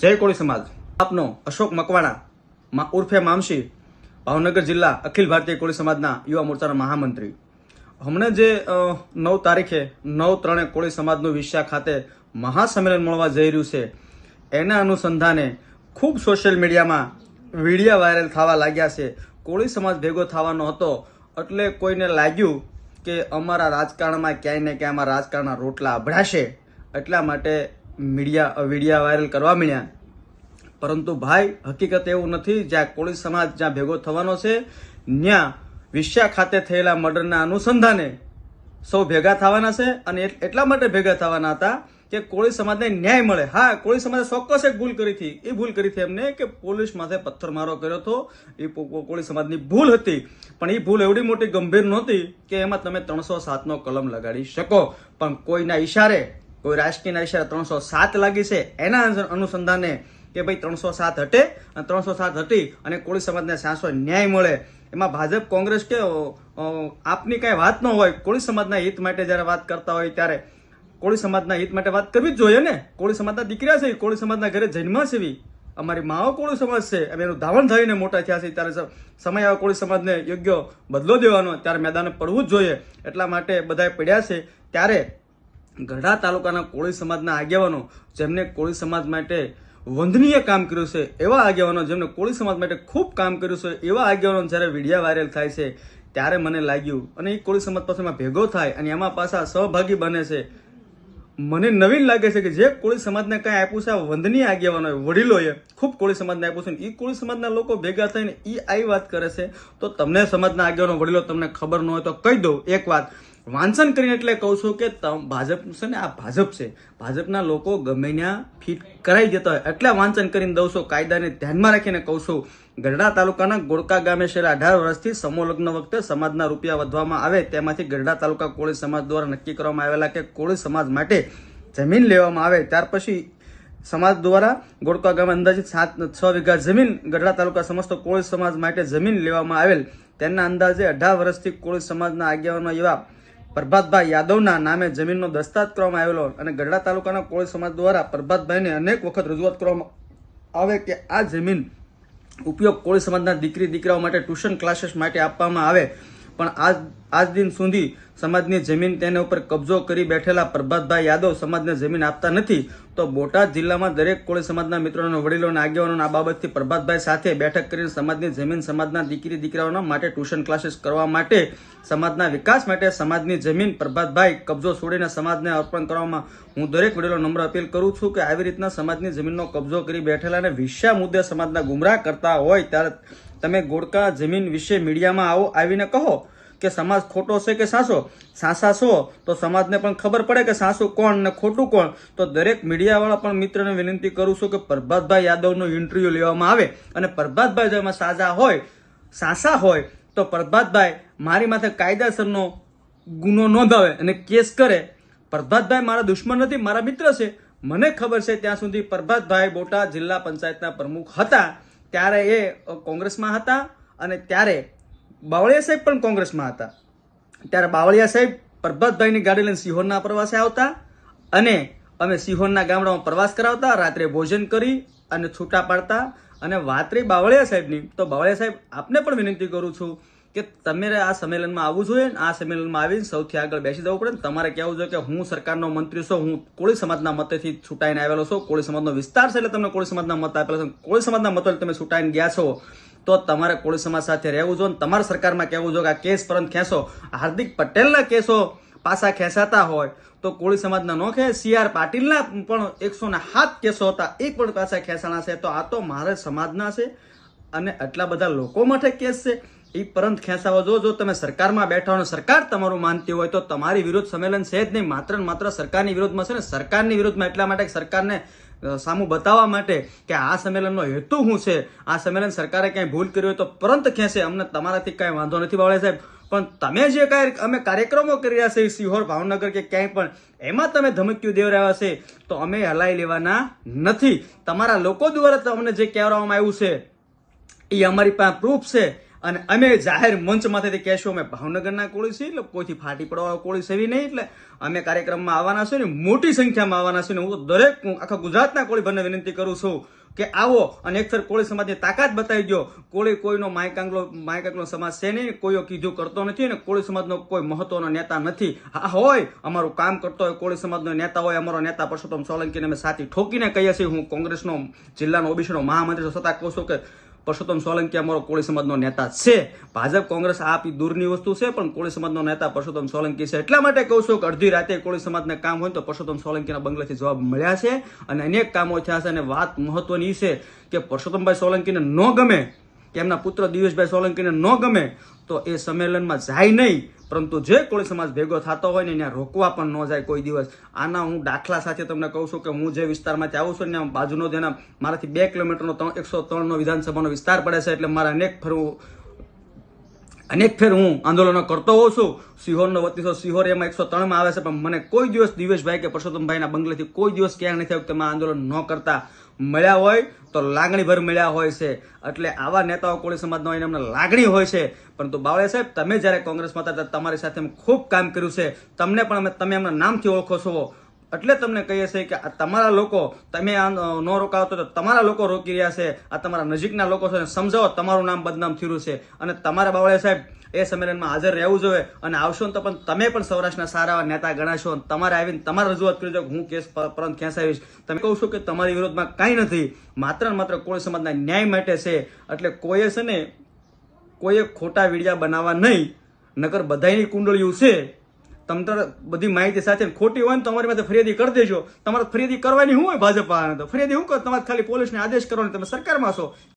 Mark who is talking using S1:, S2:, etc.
S1: જય કોળી સમાજ. આપનો અશોક મકવાણા, મા- ઉર્ફે મામશી, ભાવનગર જિલ્લા અખિલ ભારતીય કોળી સમાજના યુવા મોરચાના મહામંત્રી. હમણાં જે નવ તારીખે, નવ ત્રણે કોળી સમાજનું વિશ્યા ખાતે મહાસંમેલન મળવા જઈ રહ્યું છે, એના અનુસંધાને ખૂબ સોશિયલ મીડિયામાં વિડીયા વાયરલ થવા લાગ્યા છે. કોળી સમાજ ભેગો થવાનો હતો, એટલે કોઈને લાગ્યું કે અમારા રાજકારણમાં ક્યાંય ને ક્યાંય અમારા રાજકારણના રોટલા અભડાશે, એટલા માટે મીડિયા વિડીયા વાયરલ કરવા મળ્યા પરંતુ ભાઈ, હકીકત એવું નથી, જ્યાં કોળી સમાજ જ્યાં ભેગો થવાનો છે ત્યાં વિશ્યા ખાતે થયેલા મર્ડરના અનુસંધાને સૌ ભેગા થવાના છે અને એટ- એટલા માટે ભેગા થવાના હતા કે કોળી સમાજને ન્યાય મળે. હા, કોળી સમાજે ચોક્કસ એક ભૂલ કરી હતી. એ ભૂલ કરી હતી એમને કે પોલીસ માથે પથ્થરમારો કર્યો હતો. એ કોળી સમાજની ભૂલ હતી. પણ એ ભૂલ એવડી મોટી ગંભીર નહોતી કે એમાં તમે ત્રણસો સાતનો કલમ લગાડી શકો. પણ કોઈના ઈશારે કોઈ રાજકીયના ઈશારે ત્રણસો સાત લાગી છે, એના અનુ- અનુસંધાને કે ભાઈ ત્રણસો સાત હટે અને ત્રણસો સાત હટી અને કોળી સમાજને સાસો ન્યાય મળે. એમાં ભાજપ, કોંગ્રેસ કે આપની કાંઈ વાત ન હોય, કોળી સમાજના હિત માટે જ્યારે વાત કરતા હોય ત્યારે કોળી સમાજના હિત માટે વાત કરવી જ જોઈએ ને. કોળી સમાજના દીકરા છે કોળી સમાજના ઘરે જન્મા છે અમારી માઓ કોળી સમાજ છે, અમે એનું ધાવણ થઈને મોટા થયા છે ત્યારે સમય આવે કોળી સમાજને યોગ્ય બદલો દેવાનો, ત્યારે મેદાને પડવું જ જોઈએ. એટલા માટે બધાએ પડ્યા છે. ત્યારે ગઢડા તાલુકાના કોળી સમાજના આગેવાનો જેમને કોળી સમાજ માટે વંદનીય કામ કર્યું છે, એવા આગેવાનો જેમને કોળી સમાજ માટે ખૂબ કામ કર્યું છે, એવા આગેવાનો જ્યારે વિડીયા વાયરલ થાય છે, ત્યારે મને લાગ્યું, અને એ કોળી સમાજ પાસે એમાં ભેગો થાય અને એમાં પાછા સહભાગી બને છે, મને નવીન લાગે છે કે જે કોળી સમાજને કાંઈ આપ્યું છે, આ વંદનીય આગેવાનોએ વડીલોએ ખૂબ કોળી સમાજને આપ્યું છે એ કોળી સમાજના લોકો ભેગા થઈને એ આવી વાત કરે છે, તો તમને સમાજના આગેવાનો, વડીલો તમને ખબર ન હોય તો કહી દઉં એક વાત. વાંચન કરીને એટલે કહું છું કે ભાજપ છે ને, આ ભાજપ છે. ભાજપના લોકો ગમે ત્યાં ફિટ કરાવી દેતા હોય એટલે વાંચન કરીને દઉં છું, કાયદાને ધ્યાનમાં રાખીને કહું છું. ગઢડા તાલુકાના ગોળકા ગામે છેલ્લા અઢાર વર્ષથી સમોલગ્ન વખતે સમાજના રૂપિયા વધવામાં આવે તેમાંથી ગઢડા તાલુકા કોળી સમાજ દ્વારા નક્કી કરવામાં આવેલા કે કોળી સમાજ માટે જમીન લેવામાં આવે. ત્યાર પછી સમાજ દ્વારા ગોળકા ગામે અંદાજિત સાત છ વીઘા જમીન ગઢડા તાલુકા સમસ્ત કોળી સમાજ માટે જમીન લેવામાં આવેલ. તેના અંદાજે અઢાર વર્ષથી કોળી સમાજના આગેવાનો એવા પ્રભાતભાઈ યાદવના નામે જમીનનો દસ્તાત કરવામાં આવેલો અને ગઢડા તાલુકાના કોળી સમાજ દ્વારા પ્રભાતભાઈને અનેક વખત રજૂઆત કરવામાં આવે કે આ જમીન ઉપયોગ કોળી સમાજના દીકરી દીકરાઓ માટે ટ્યુશન ક્લાસીસ માટે આપવામાં આવે. પણ આજ આજ દિન સુધી સમાજની જમીન તેના ઉપર કબજો કરી બેઠેલા પ્રભાતભાઈ યાદવ સમાજને જમીન આપતા નથી, તો બોટાદ જિલ્લામાં દરેક કોળી સમાજના મિત્રોના, વડીલોના, આગેવાનોના આ બાબતથી પ્રભાતભાઈ સાથે બેઠક કરીને સમાજની જમીન, સમાજના દીકરી, દીકરાઓના માટે ટ્યુશન ક્લાસીસ કરવા માટે, સમાજના વિકાસ માટે સમાજની જમીન પ્રભાતભાઈ કબજો છોડીને સમાજને અર્પણ કરવામાં હું દરેક વડીલો નમ્ર અપીલ કરું છું કે આવી રીતના સમાજની જમીનનો કબજો કરી બેઠેલા અને વિષયા મુદ્દે સમાજના ગુમરાહ કરતા હોય ત્યારે તમે ગોળકા જમીન વિશે મીડિયામાં આવો, આવીને કહો કે સમાજ ખોટો છે કે સાસો સાસા છો? તો સમાજને પણ ખબર પડે કે સાસુ કોણ ને ખોટું કોણ? તો દરેક મીડિયાવાળા પણ મિત્રને વિનંતી કરું છું કે પ્રભાતભાઈ યાદવનો ઇન્ટરવ્યૂ લેવામાં આવે અને પ્રભાતભાઈ જો એમાં સાજા હોય, સાસા હોય, તો પ્રભાતભાઈ મારી માથે કાયદાસરનો ગુનો નોંધાવે અને કેસ કરે. પ્રભાતભાઈ મારા દુશ્મન નથી, મારા મિત્ર છે. મને ખબર છે ત્યાં સુધી પ્રભાતભાઈ બોટાદ જિલ્લા પંચાયતના પ્રમુખ હતા. ત્યારે એ કોંગ્રેસમાં હતા અને ત્યારે બાવળિયા સાહેબ પણ કોંગ્રેસમાં હતા. ત્યારે બાવળિયા સાહેબ પ્રભાતભાઈની ગાડી લઈને સિહોરના પ્રવાસે આવતા અને અમે સિહોરના ગામડામાં પ્રવાસ કરાવતા, રાત્રે ભોજન કરી અને છૂટા પાડતા અને વાત રહી બાવળિયા સાહેબની, તો બાવળિયા સાહેબ આપને પણ વિનંતી કરું છું કે તમે આ સંમેલનમાં આવવું જોઈએ આ સંમેલનમાં આવીને સૌથી આગળ બેસી જવું પડે તમારે કહેવું જોઈએ કે હું સરકારનો મંત્રી છું, હું કોળી સમાજના મતેથી છૂટાઈને આવેલો છું, કોળી સમાજનો વિસ્તાર છે એટલે તમને કોળી સમાજના મત આપેલા છે, કોળી સમાજના મતો તમે છૂટાઈને ગયા છો. તો તમારે કોળી સમાજ સાથે રહેવું જોઈએ તમારા સરકારમાં કહેવું જોઈએ કે આ કેસ પરત ખેંચો. હાર્દિક પટેલના કેસો પાછા ખેંચાતા હોય તો કોળી સમાજના નો ખેંચ. સી આર પાટીલના પણ એકસો ને સાત કેસો હતા એ પણ પાછા ખેંચાણા છે. તો આ તો મારે સમાજના છે અને આટલા બધા લોકો માટે કેસ છે. એ પરંત ખેંચાવો જો જો તમે સરકારમાં બેઠા હોય સરકાર તમારું માનતી હોય તો તમારી વિરુદ્ધ સંમેલન છે જ નહીં. માત્ર ને માત્ર સરકારની વિરુદ્ધમાં છે ને સરકારની વિરુદ્ધમાં એટલા માટે સરકારને સામું બતાવવા માટે કે આ સંમેલનનો હેતુ શું છે? આ સંમેલન સરકારે ક્યાંય ભૂલ કરી હોય તો પરંત ખેંચે. અમને તમારાથી કાંઈ વાંધો નથી બાવળે સાહેબ. પણ તમે જે કાંઈ અમે કાર્યક્રમો કરી રહ્યા છે સિહોર ભાવનગર કે ક્યાંય પણ, એમાં તમે ધમકીઓ રહ્યા છે તો અમે હલાઈ લેવાના નથી. તમારા લોકો દ્વારા તમને જે કહેવામાં આવ્યું છે એ અમારી પાસે પ્રૂફ છે. અને અમે જાહેર મંચમાંથી કહેશું, અમે ભાવનગરના કોળી છીએ, એટલે કોઈથી ફાટી પડવા કોળી સેવી નહીં, એટલે અમે કાર્યક્રમમાં આવવાના છે ને મોટી સંખ્યામાં આવવાના છે ને હું દરેક આખા ગુજરાતના કોળી ભાઈને વિનંતી કરું છું કે આવો અને એક કોળી સમાજની તાકાત બતાવી દો કોળી કોઈનો માયકાંગલો માયકાંગલો સમાજ છે નહીં, કોઈઓ કીધું કરતો નથી અને કોળી સમાજનો કોઈ મહત્વનો નેતા નથી. હા, હોય, અમારું કામ કરતો હોય કોળી સમાજનો નેતા હોય, અમારો નેતા પરસોત્તમ સોલંકીને અમે સાથી ઠોકીને કહીએ છીએ. હું કોંગ્રેસનો, જિલ્લાનો, ઓબીસીનો મહામંત્રી છતાં કહું છું કે પરસોત્તમ સોલંકી અમારો કોળી સમાજનો નેતા છે. ભાજપ, કોંગ્રેસ આપી દૂરની વસ્તુ છે, પણ કોળી સમાજનો નેતા પરસોત્તમ સોલંકી છે. એટલા માટે કહું છું કે અડધી રાતે કોળી સમાજને કામ હોય તો પરસોત્તમ સોલંકીના બંગલેથી જવાબ મળ્યા છે અને અનેક કામો થયા છે અને વાત મહત્વની છે કે પરસોત્તમભાઈ સોલંકીને ન ગમે, કે એમના પુત્ર દિવેશભાઈ સોલંકીને ન ગમે, તો એ સંમેલનમાં જાય નહીં. પરંતુ જે કોળી સમાજ ભેગો થતો હોય ને ત્યાં રોકવા પણ ન જાય કોઈ દિવસ. આના હું દાખલા સાથે તમને કહું છું કે હું જે વિસ્તારમાંથી આવું છું ને બાજુનો જેના મારાથી બે કિલોમીટરનો એકસો ત્રણનો વિધાનસભાનો વિસ્તાર પડે છે એટલે મારા અનેક ફરવું અનેક ફેર હું આંદોલનો કરતો હોઉં છું. સિહોરનો વતીસો સિહોર એમાં એકસો ત્રણમાં આવે છે, પણ મને કોઈ દિવસ દિવેશભાઈ કે પરસોત્તમભાઈના બંગલેથી કોઈ દિવસ ક્યાં નથી આવ્યું તેમાં આંદોલન ન કરતા મળ્યા હોય તો લાગણીભર મળ્યા હોય છે. એટલે આવા નેતાઓ કોળી સમાજના હોય એમને લાગણી હોય છે. પરંતુ બાવળે સાહેબ, તમે જ્યારે કોંગ્રેસમાં હતા ત્યારે તમારી સાથે ખૂબ કામ કર્યું છે. તમને પણ અમે, તમે એમના નામથી ઓળખો છો. એટલે તમને કહીએ છીએ કે આ તમારા લોકો, તમે આ ન રોકાવતો તો તમારા લોકો રોકી રહ્યા છે, આ તમારા નજીકના લોકો છે, સમજાવો તમારું નામ બદનામ થયું છે. અને તમારા બાવળે સાહેબ એ સંમેલનમાં હાજર રહેવું જોઈએ અને આવશો તો પણ તમે પણ સૌરાષ્ટ્રના સારા નેતા ગણાશો અને તમારે આવીને તમારે રજૂઆત કરી દો હું કેસ પરત ખેંચાવીશ તમે કહું છું કે તમારી વિરોધમાં કાંઈ નથી, માત્ર ને માત્ર કોળી સમાજના ન્યાય માટે છે. એટલે કોઈએ છે ને, કોઈએ ખોટા વિડિયા બનાવવા નહીં, નકર બધાયની કુંડળીઓ છે. તમ તાર બધી માહિતી સાથે ખોટી હોય ને તમારી પાસે ફરિયાદી કરી દેજો. તમારે ફરિયાદી કરવાની શું હોય ભાજપ વાળાને તો? ફરિયાદી શું કરો? તમારે ખાલી પોલીસને આદેશ કરવાનો, તમે સરકારમાં છો.